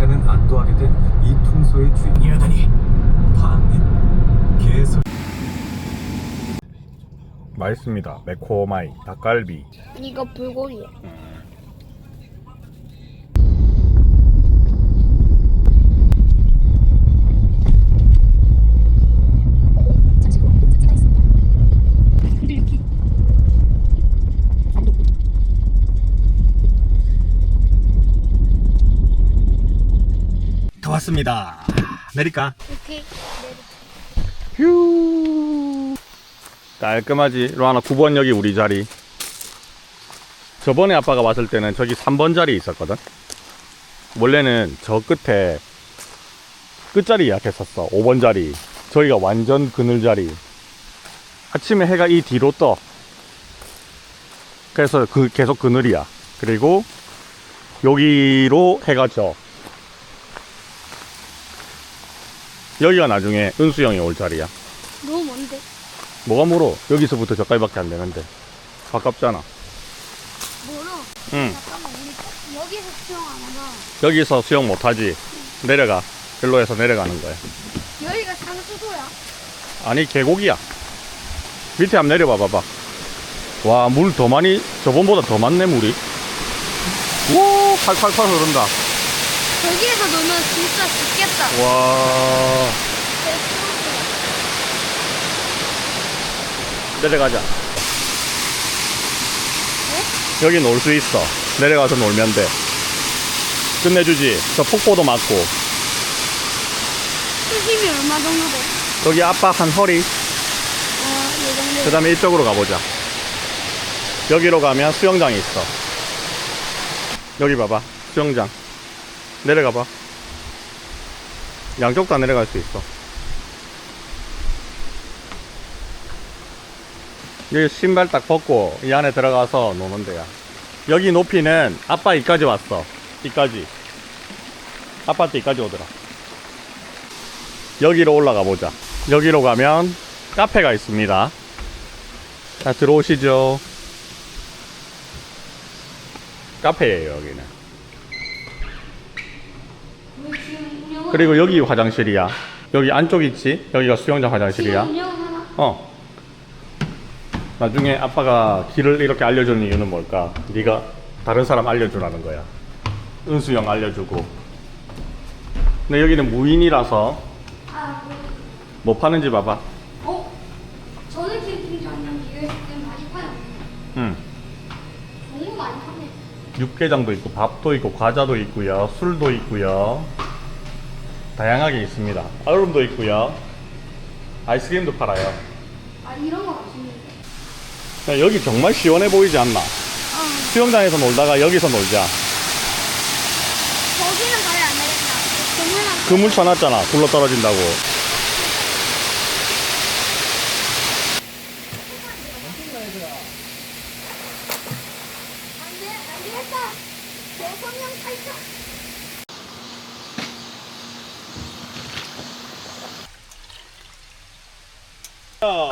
잠깐은 안도하게 된이 통소의 주인이라더니 다음엔 개소 맛있습니다. 매코마이 닭갈비. 이거 불고기야. 다 왔습니다. 내릴까? 이렇게 휴. 깔끔하지. 로하나 9번 여기 우리 자리. 저번에 아빠가 왔을 때는 저기 3번 자리 있었거든. 원래는 저 끝에 끝자리 예약했었어. 5번 자리. 저희가 완전 그늘 자리. 아침에 해가 이 뒤로 떠. 그래서 그 계속 그늘이야. 그리고 여기로 해가 져. 여기가 나중에 은수 형이 올 자리야. 너무 먼데. 뭐가 멀어? 여기서부터 저까지밖에 안 되는데. 가깝잖아. 멀어. 응. 잠깐만 우리 여기서 수영 안 하나. 여기서 수영 못 하지. 내려가. 일로에서 내려가는 거야. 여기가 상수도야. 아니, 계곡이야. 밑에 한번 내려봐 봐봐. 와, 물 더 많이, 저번보다 더 많네, 물이. 우 팔팔팔 흐른다. 저기에서 놀면 진짜 죽겠다. 와, 내려가자. 여기 놀 수 있어. 내려가서 놀면 돼. 끝내주지. 저 폭포도 맞고. 수심이 얼마 정도 돼? 여기 아빠 한 허리. 어. 그 다음에 이쪽으로 가보자. 여기로 가면 수영장이 있어. 여기 봐봐. 수영장. 내려가봐. 양쪽 다 내려갈 수 있어. 여기 신발 딱 벗고 이 안에 들어가서 노는 데야. 여기 높이는 아빠 이까지 왔어. 이까지. 아파트 이까지 오더라. 여기로 올라가 보자. 여기로 가면 카페가 있습니다. 자, 들어오시죠. 카페예요, 여기는. 그리고 여기 화장실이야. 여기 안쪽 있지? 여기가 수영장 화장실이야. 어. 나중에 아빠가 길을 이렇게 알려주는 이유는 뭘까? 네가 다른 사람 알려주라는 거야. 은수형 알려주고. 근데 여기는 무인이라서 아, 뭐, 뭐 파는지 봐봐. 어? 저는 캠핑장이랑 비교했을 땐 많이 파요. 응. 너무 많이 파네. 육개장도 있고 밥도 있고 과자도 있고요. 술도 있고요. 다양하게 있습니다. 얼음도 있고요. 아이스크림도 팔아요. 아, 이런 거 맛있는데. 야, 여기 정말 시원해 보이지 않나? 어, 수영장에서 놀다가 여기서 놀자. 거기는 가야 안 되겠다. 그물 쳐놨잖아. 굴러 떨어진다고. 안 돼, 안 되겠다. 여섯 명 탈까?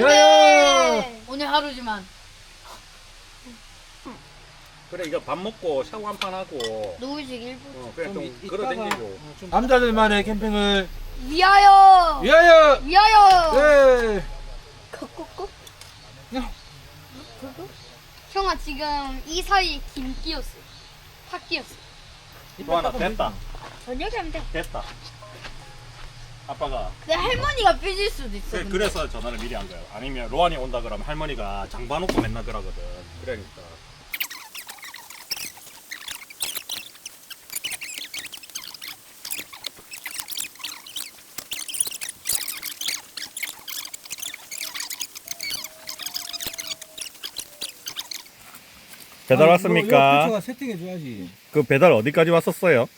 예! 오늘 하루지만 그래 이거 밥 먹고 샤워 한 판 하고 누구식 일부. 어, 그래 좀 이- 걸어 댕기고 남자들만의 캠핑을 위하여! 위하여 위하여! 예? 야. 형아 지금 이 사이에 김 끼었어. 팍 끼었어. 또 하나 됐다 저녁에 하면 돼. 됐다 아빠가 내 할머니가 삐질 수도 있어. 그래, 근데. 그래서 전화를 미리 한 거야 아니면 로안이 온다 그러면 할머니가 장 봐놓고 맨날 그러거든 그러니까 배달 왔습니까? 가 세팅해 줘야지 그 배달 어디까지 왔었어요?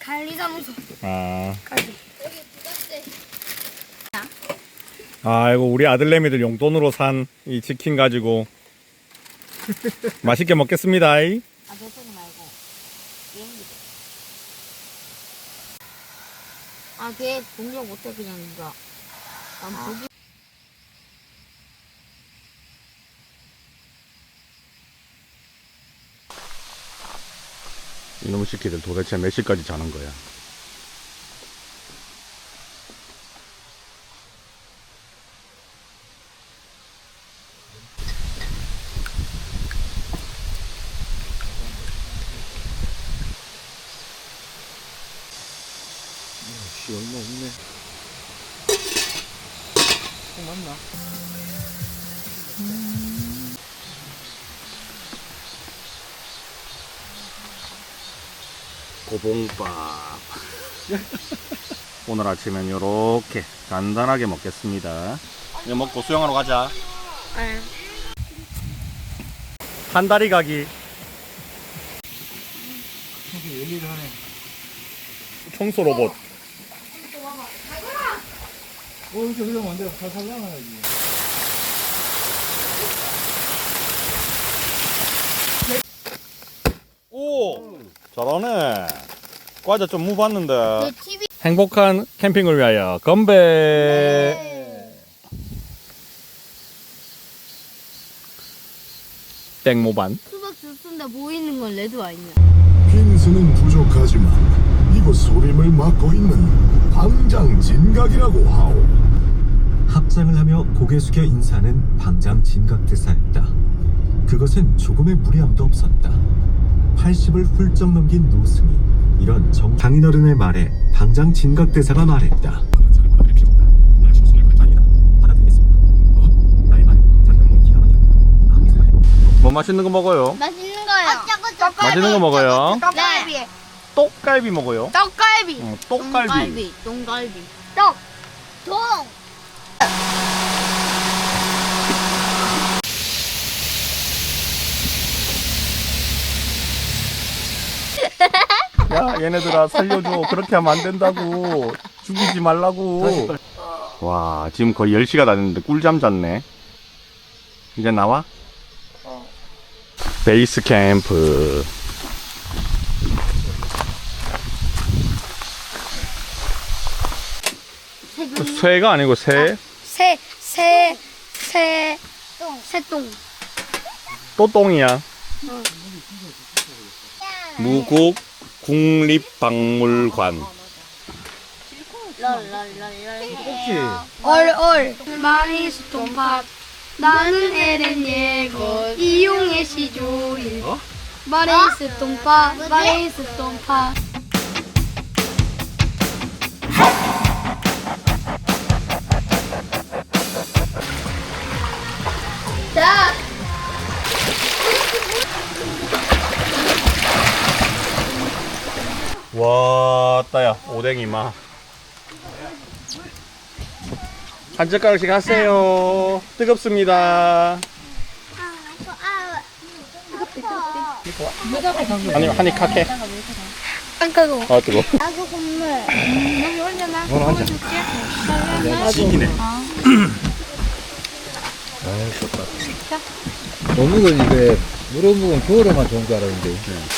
관리사무소. 아, 가지. 여기 누가 세? 아이고 우리 아들내미들 용돈으로 산 이 치킨 가지고 맛있게 먹겠습니다. 아 대통령 말고 비행기 아걔 공격 못해 그냥 이거 난 보기 이놈의 새끼들 도대체 몇 시까지 자는 거야? 씨 얼마 없네. 꼭 맞나? 고봉밥. 오늘 아침엔 요렇게 간단하게 먹겠습니다. 이거 먹고 수영하러 가자. 네. 한 다리 가기. 저기 열일을 하네. 청소 로봇. 어 이렇게 그러면 안 돼. 살살 나가야지. 오! 잘하네. 과자 좀 무봤는데. 내 TV 행복한 캠핑을 위하여 건배. 땡모반. 수박 주스인데 보이는 건 레드 와인이야. 빈수는 부족하지만 이곳 소림을 맡고 있는 방장 진각이라고 하오. 합장을 하며 고개 숙여 인사하는 방장 진각 대사였다. 그것은 조금의 무리함도 없었다. 80을 훌쩍 넘긴 노승이 이런 정 장인어른의 말에 방장 진각 대사가 말했다. 뭐 맛있는 거 먹어요? 맛있는 거요. 맛있는 거 먹어요? 떡갈비. 먹어요? 떡갈비. 어, 똑갈비. 똥갈비. 똥갈비. 떡. 동. 야 얘네들아 살려줘 그렇게 하면 안 된다고 죽이지 말라고 와 지금 거의 10시가 다 됐는데 꿀잠 잤네 이제 나와? 베이스 캠프 쇠가 아니고 새? 새, 새, 새, 똥. 새똥. 또 똥이야 무국 국립박물관 얼, 얼. 마니스 똥밥. 나는 에렌 예고 이용의 시조일. 마레이스 똥밥, 마레이스 똥밥. 따야, 오뎅이마. 한 젓가락씩 하세요. 뜨겁습니다. 아니, 한입 카케. 안 까고. 아, 뜨거. 나도 건물. 여기 혼자 나. 먹어줄게. 지기네. 어묵은 이게 물어묵은 겨울에만 좋은 줄 알았는데.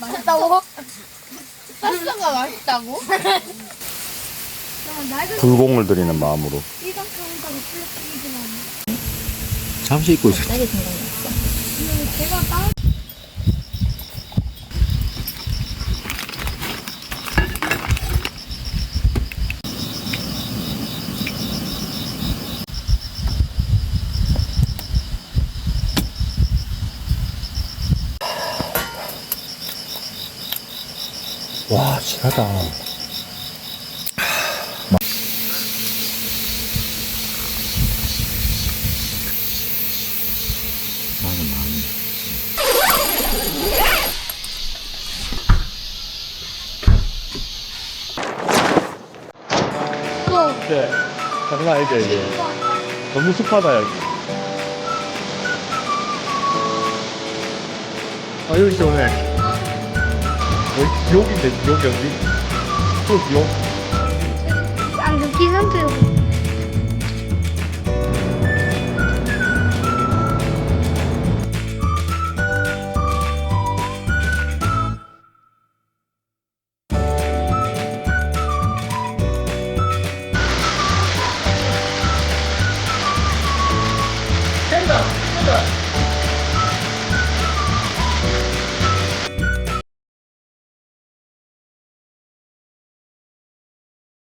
맛있다고? 파스타가 맛있다고? 불공을 드리는 마음으로. 잠시 입고 따 와, 진하다. 장난 아니죠, 이게. 너무 습하다, 여기. 아, 여기 좋네. 여기 지옥인데, 지옥이 어디? 또 지옥? 안 듣기는 또